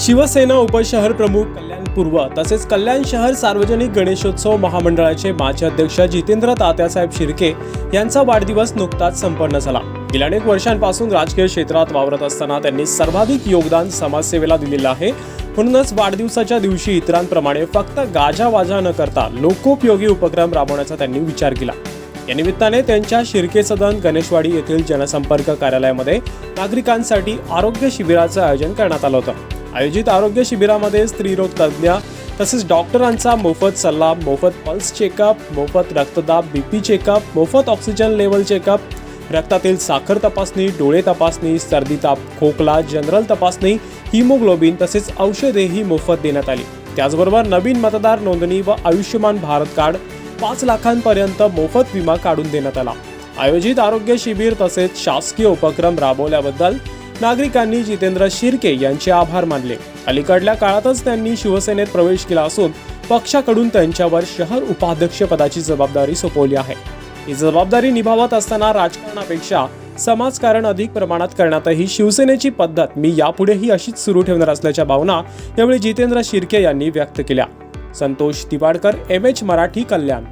शिवसेना उपशहर प्रमुख कल्याण पूर्व तसेच कल्याण शहर सार्वजनिक गणेशोत्सव महामंडळाचे माजी अध्यक्ष जितेंद्र तात्यासाहेब शिर्के यांचा वाढदिवस नुकताच संपन्न झाला. गेल्या अनेक वर्षांपासून राजकीय क्षेत्रात वावरत असताना त्यांनी सर्वाधिक योगदान समाजसेवेला दिलेलं आहे. म्हणूनच वाढदिवसाच्या दिवशी इतरांप्रमाणे फक्त गाजावाजा न करता लोकोपयोगी उपक्रम राबवण्याचा त्यांनी विचार केला. या निमित्ताने त्यांच्या शिर्के सदन गणेशवाडी येथील जनसंपर्क कार्यालयामध्ये नागरिकांसाठी आरोग्य शिबिराचं आयोजन करण्यात आलं होतं. आयोजित आरोग्य शिबिरामध्ये स्त्रीरोग तज्ज्ञ तसेच डॉक्टरांचा मोफत सल्ला मोफत पल्स चेकअप मोफत रक्तदाब बीपी चेकअप मोफत ऑक्सिजन लेवल चेकअप रक्तातील साखर तपासणी डोळे तपासणी सर्दी ताप खोकला जनरल तपासणी हिमोग्लोबिन तसेच औषधेही मोफत देण्यात आली. त्याचबरोबर नवीन मतदार नोंदणी व आयुष्यमान भारत कार्ड पाच लाखांपर्यंत मोफत विमा काढून देण्यात आला. आयोजित आरोग्य शिबिर तसेच शासकीय उपक्रम राबवल्याबद्दल नागरिकांनी जितेंद्र शिर्के यांचे आभार मानले. अलीकडल्या काळातच त्यांनी शिवसेनेत प्रवेश केला असून पक्षाकडून त्यांच्यावर शहर उपाध्यक्ष पदाची जबाबदारी सोपवली आहे. ही जबाबदारी निभावत असताना राजकारणापेक्षा समाजकारण अधिक प्रमाणात करण्यातही शिवसेनेची पद्धत मी यापुढेही अशीच सुरू ठेवणार असल्याच्या भावना यावेळी जितेंद्र शिर्के यांनी व्यक्त केल्या. Santosh Tiwadkar M H Marathi Kalyan.